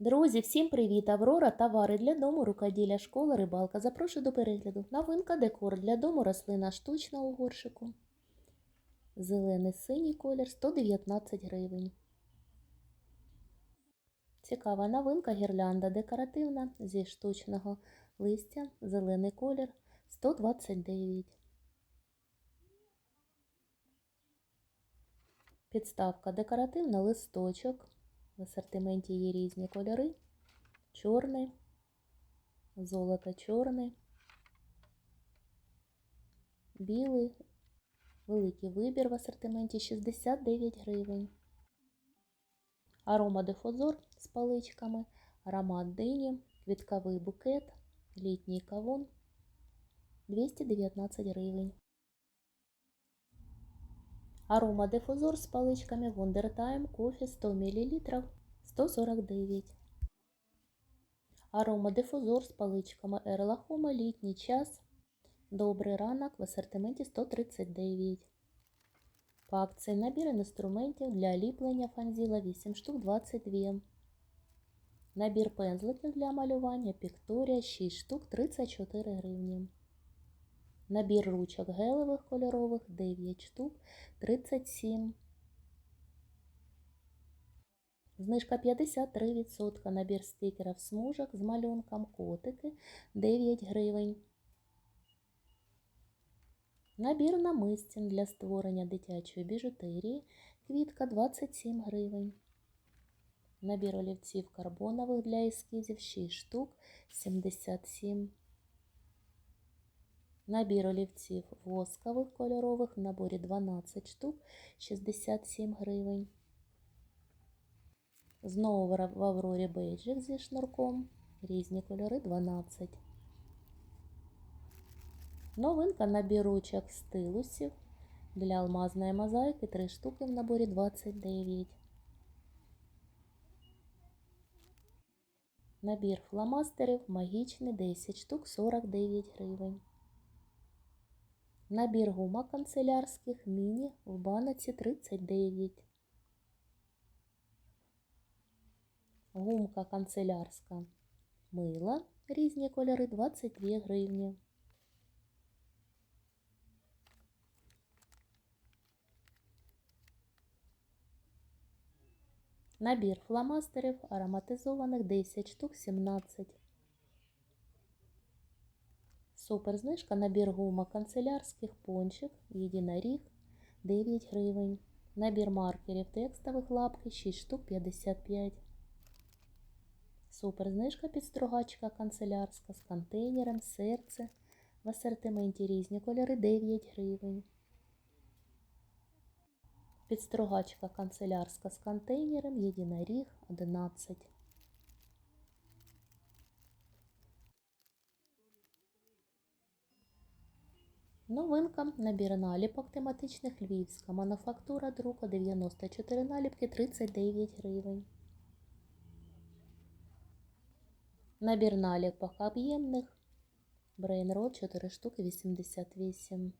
Друзі, всім привіт! Аврора, товари для дому, рукоділля, школа, рибалка. Запрошую до перегляду. Новинка декор для дому, рослина штучна у горшику. Зелений синій колір 119 гривень. Цікава новинка гірлянда декоративна зі штучного листя, зелений колір 129. Підставка декоративна листочок. В асортименті є різні кольори. Чорний, золото чорний, білий, великий вибір в асортименті 69 гривень. Аромадифузор з паличками, аромат дині, квітковий букет, літній кавун 219 гривень. Аромадифузор з паличками Wondertime кофе 100 мл 149. Аромадифузор з паличками Ерла Хома літній час. Добрий ранок в асортименті 139. По акції набір інструментів для ліплення фанзіла 8 штук 22. Набір пензликів для малювання Пікторія 6 штук 34 гривні. Набір ручок гелевих кольорових 9 штук 37. Знижка 53%. Набір стикерів смужок з малюнком котики 9 гривень. Набір намистин для створення дитячої біжутерії квітка 27 гривень. Набір олівців карбонових для ескізів 6 штук 77 Набір олівців воскових кольорових в наборі 12 штук 67 гривень. Знову в Аврорі бейджик зі шнурком. Різні кольори 12. Новинка набір ручок стилусів для алмазної мозаїки 3 штуки в наборі 29. Набір фломастерів магічний 10 штук 49 гривень. Набір гума канцелярських міні в баноці 39. Гумка канцелярська мила різні кольори 22 гривні. Набір фломастерів ароматизованих 10 штук 17. Супер знижка набір гума канцелярських пончик, єдиноріг 9 гривень. Набір маркерів текстових лапки 6 штук 55. Супер знижка підстругачка канцелярська з контейнером, серце. В асортименті різні кольори 9 гривень. Підстругачка канцелярська з контейнером, єдиноріг 11. Новинка набір наліпок тематичних Львівська. Мануфактура друку 94 наліпки 39 гривень. Набір наліпок об'ємних. Брейнрод 4 штуки 88.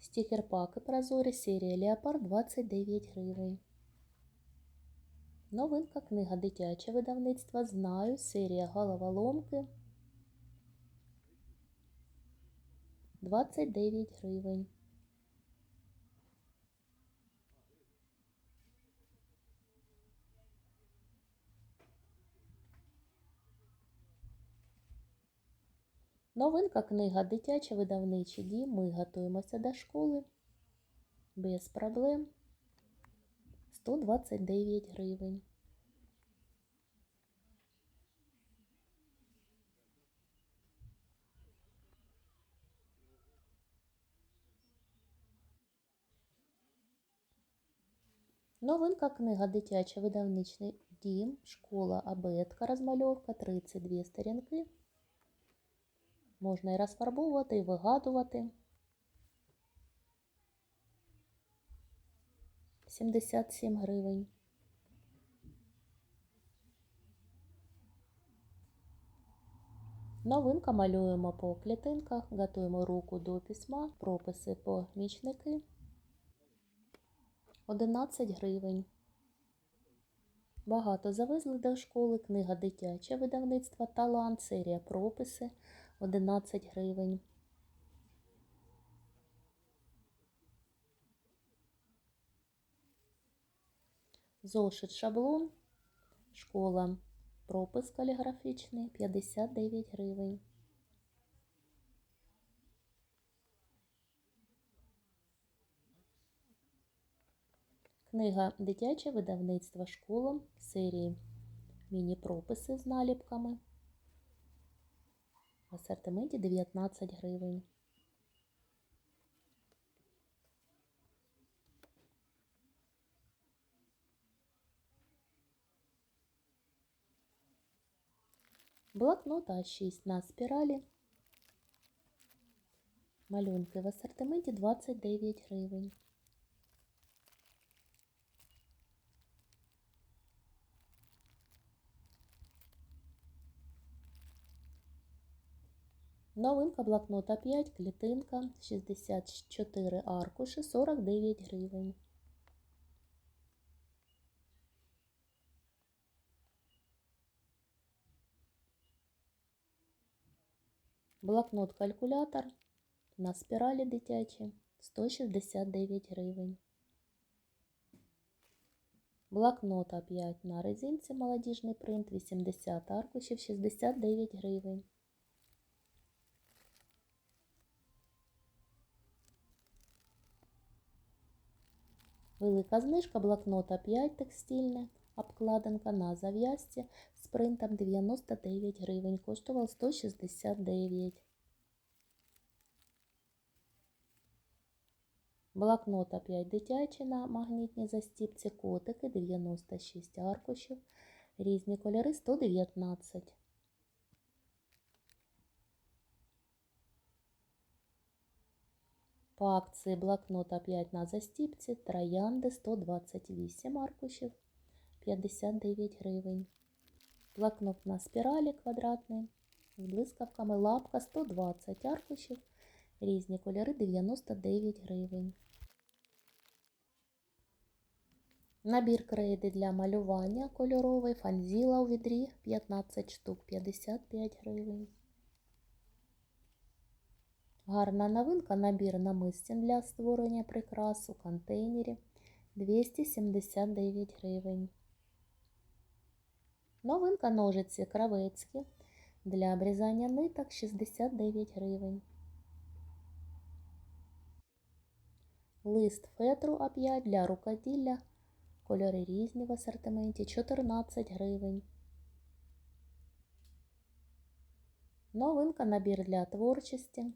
Стікер паки прозорі серія Леопард 29 гривень. Новинка книга дитяче видавництва Знаю. Серія головоломки 29 гривень. Новинка книга Дитяче видавничий дім. Ми готуємося до школи. Без проблем. 129 гривень. Новинка книга Дитяче видавничний дім, школа абетка, розмальовка, 32 сторінки. Можна і розфарбовувати, і вигадувати. 77 гривень. Новинка малюємо по клітинках, готуємо руку до письма, прописи по мічники. 11 гривень. Багато завезли до школи. Книга дитяча видавництва Талант, серія прописи 11 гривень. Зошит шаблон. Школа. Пропис каліграфічний 59 гривень. Книга Дитяче видавництво школа серії Міні-прописи з наліпками. В асортименті 19 гривень. Блокнот А6 на спіралі. Малюнки в асортименті 29 гривень. Новинка блокнота 5, клітинка, 64 аркуші, 49 гривень. Блокнот-калькулятор на спіралі дитячі 169 гривень. Блокнот А5 на резинці молодіжний принт 80 аркушів 69 гривень. Велика знижка блокнота 5 текстильне, обкладинка на зав'язці з принтом 99 гривень, коштував 169. Блокнота 5 дитячий на магнітній застіпці, котики 96 аркушів, різні кольори 119. По акції блокнота 5 на застіпці, троянди 128 аркушів, 59 гривень. Блокнот на спіралі квадратний, з блискавками лапка 120 аркушів, різні кольори 99 гривень. Набір крейди для малювання кольоровий, фанзіла у відрі 15 штук, 55 гривень. Гарна новинка набір намистин для створення прикрас у контейнері 279 гривень. Новинка ножиці кравецькі для обрізання ниток 69 гривень. Лист фетру А5 для рукоділля. Кольори різні в асортименті 14 гривень. Новинка набір для творчості.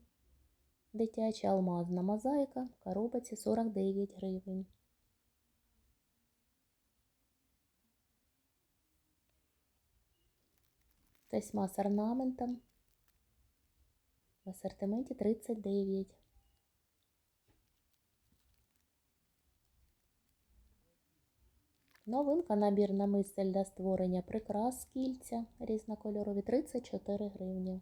Дитяча алмазна мозаїка в коробці 49 гривень. Тесьма з орнаментом в асортименті 39. Новинка набір намистель для створення прикрас кільця різнокольорові 34 гривні.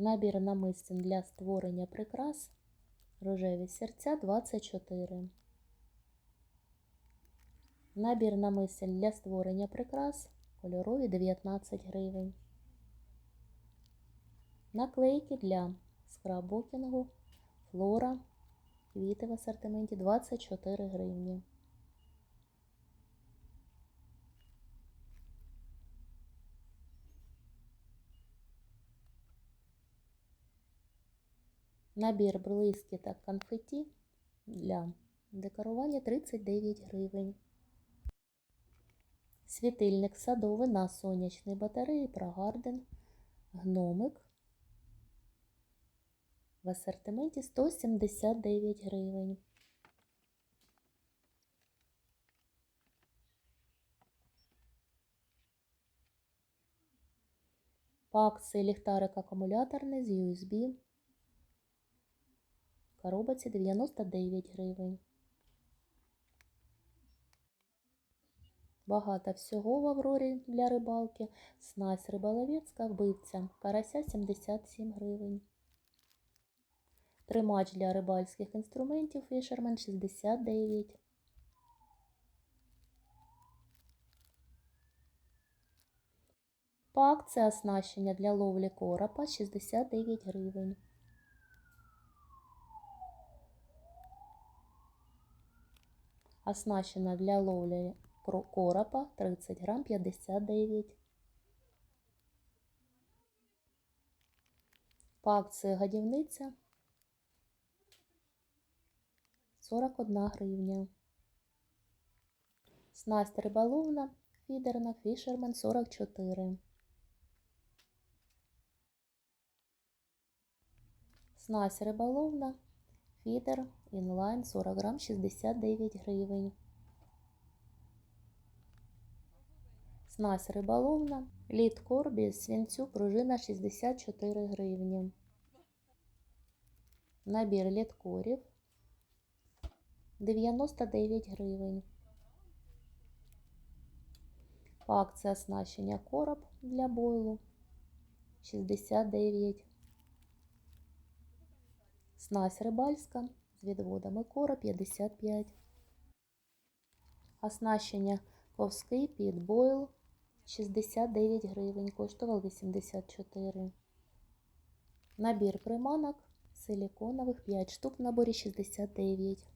Набір намистин для створення прикрас рожеві серця 24. Набір намистин для створення прикрас кольорові 19 гривень. Наклейки для скраббукінгу флора. Квіти в асортименті 24 гривні. Набір блискіток конфеті для декорування 39 гривень. Світильник садовий на сонячній батареї Прогарден. Гномик. В асортименті 179 гривень. По акції ліхтарик акумуляторний з USB коробці 99 гривень. Багато всього в Аврорі для рибалки. Снасть риболовецька, вбивця, карася 77 гривень. Тримач для рибальських інструментів Fisherman 69. По акції оснащення для ловлі коропа 69 гривень. Оснащена для ловлі коропа 30 грам 59. По акції годівниця 41 гривня. Снасть риболовна фідерна Фішермен 44. Снасть риболовна фідер інлайн 40 грам 69 гривень. Снасть риболовна лід корбі свинцю пружина 64 гривні. Набір літкорів 99 гривень. По акції оснащення короб для бойлу 69. Снасть рибальська з відводами короб 55. Оснащення ковський під бойл 69 гривень, коштував 84. Набір приманок силіконових 5 штук в наборі 69.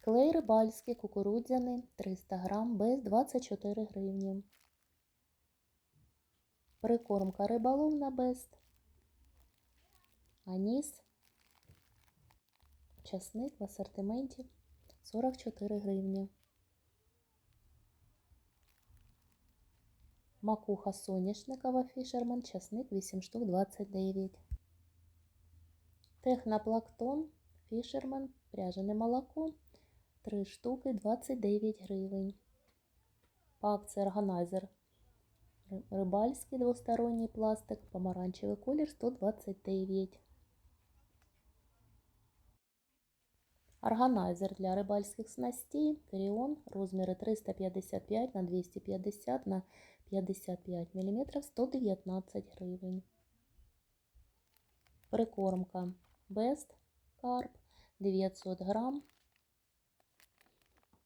Клей рибальський кукурудзяний 300 грам без 24 гривні. Прикормка риболовна бест. Аніс. Часник в асортименті 44 гривні. Макуха соняшникова фішерман, часник 8 штук 29. Техноплактон фішерман, пряжене молоко 3 штуки 29 гривень. По органайзер рибальський двосторонній пластик, помаранчевий колір 129. Органайзер для рибальських снастей Керіон розміри 355 на 250 на 55 мм 119 гривень. Прикормка Best Carp 900 грам.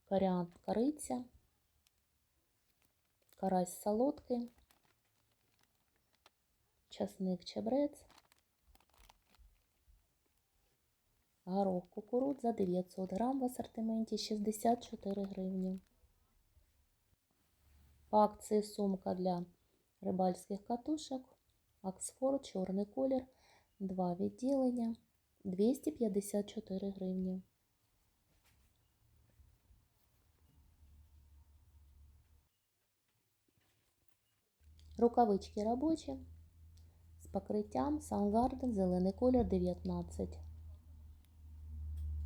Коріант кориця. Карась солодкий. Часник чебрець. Горох кукурудза 900 грам в асортименті 64 гривні. По акції сумка для рибальських катушок. Оксфорд, чорний колір, два відділення, 254 гривні. Рукавички робочі з покриттям Soundgarden зелений колір 19.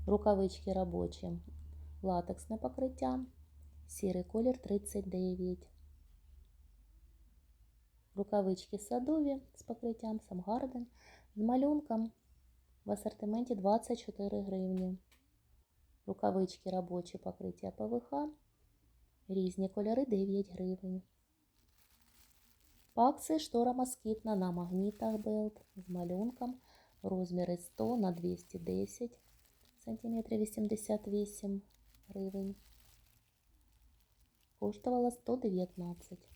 Рукавички робочі. Латексне покриття. Сірий колір 39. Рукавички садові з покриттям Самгарден з малюнком в асортименті 24 гривні. Рукавички робочі покриття ПВХ. Різні кольори 9 гривень. По штора москітна на магнітах белт з малюнком розміри 100 на 210 сантиметрів 88 гривень. Коштувала 119.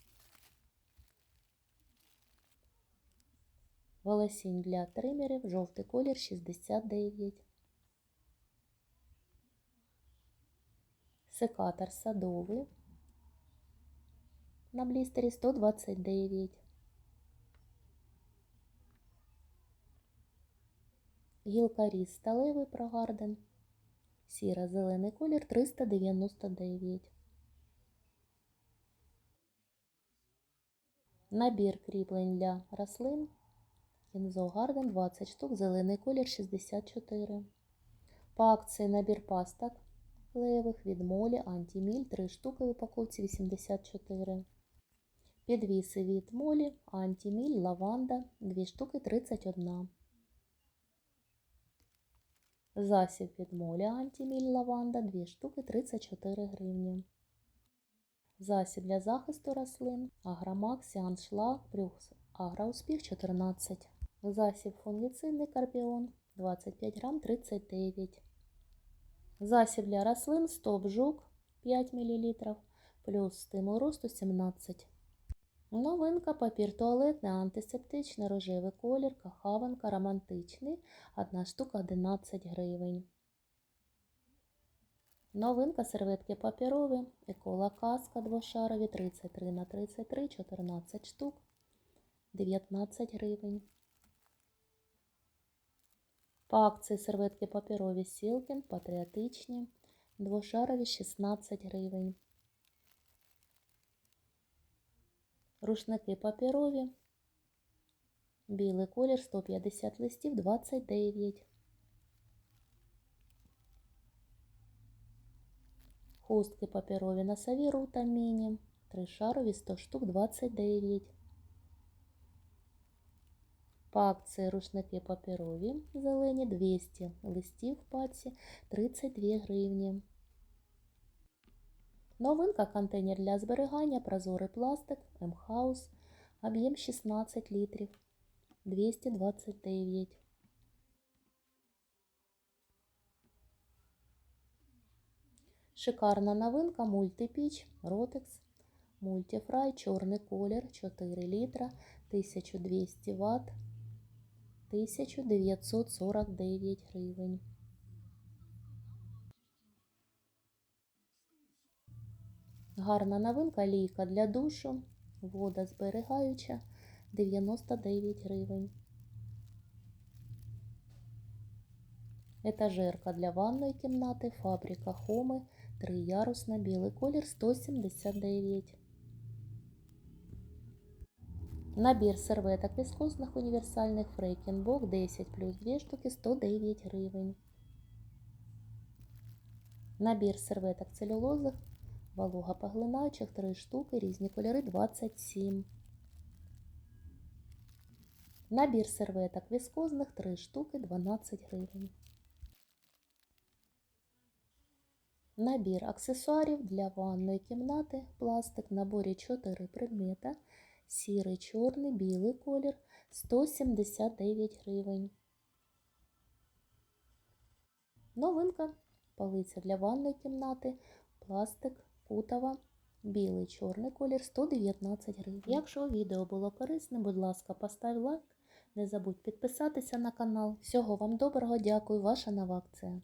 Волосінь для тримерів, жовтий колір 69. Секатор садовий на блістері 129. Гілкаріз сталевий прогарден. Сіро-зелений колір 399. Набір кріплень для рослин. Кінзо Гарден 20 штук, зелений колір 64. По акції набір пасток клеєвих від молі антиміль 3 штуки в упаковці 84. Підвіси від молі антиміль лаванда 2 штуки 31. Засіб від молі антиміль лаванда 2 штуки 34 гривні. Засіб для захисту рослин Агромакс Шлаг плюс Агроуспіх 14. Засіб фунгіцидний карпіон 25 грам 39. Засіб для рослин Стоп Жук 5 мл плюс стимул росту 17. Новинка папір туалетний, антисептичний, рожевий колір, кахаванка, романтичний. Одна штука 11 гривень. Новинка серветки паперові, екола каска двошарові 33 на 33, 14 штук, 19 гривень. По акції серветки паперові Сілкін, патріотичні, двошарові 16 гривень. Рушники паперові, білий колір 150 листів 29. Хустки паперові носові рута міні, тришарові 100 штук 29. По акції рушники паперові зелені 200 листів в паці 32 гривні. Новинка контейнер для зберігання, прозорий пластик, М-хаус, об'єм 16 літрів, 229. Шикарна новинка мультипіч, Ротекс, мультифрай, чорний колір, 4 літра, 1200 Вт, 1949 гривень. Гарна новинка лійка для душу, вода зберігаюча 99 гривень. Етажерка для ванної кімнати, фабрика Хоми, триярусна, білий колір 179. Набір серветок віскозних універсальних Фрейкенбок 10 плюс 2 штуки 109 гривень. Набір серветок целюлозних вологопоглинаючих 3 штуки, різні кольори 27. Набір серветок віскозних 3 штуки 12 гривень. Набір аксесуарів для ванної кімнати, пластик в наборі 4 предмета, сірий, чорний, білий колір 179 гривень. Новинка полиця для ванної кімнати, пластик, кутова, білий, чорний колір 119 гривень. Якщо відео було корисне, будь ласка, постав лайк. Не забудь підписатися на канал. Всього вам доброго, дякую, ваша нова акція.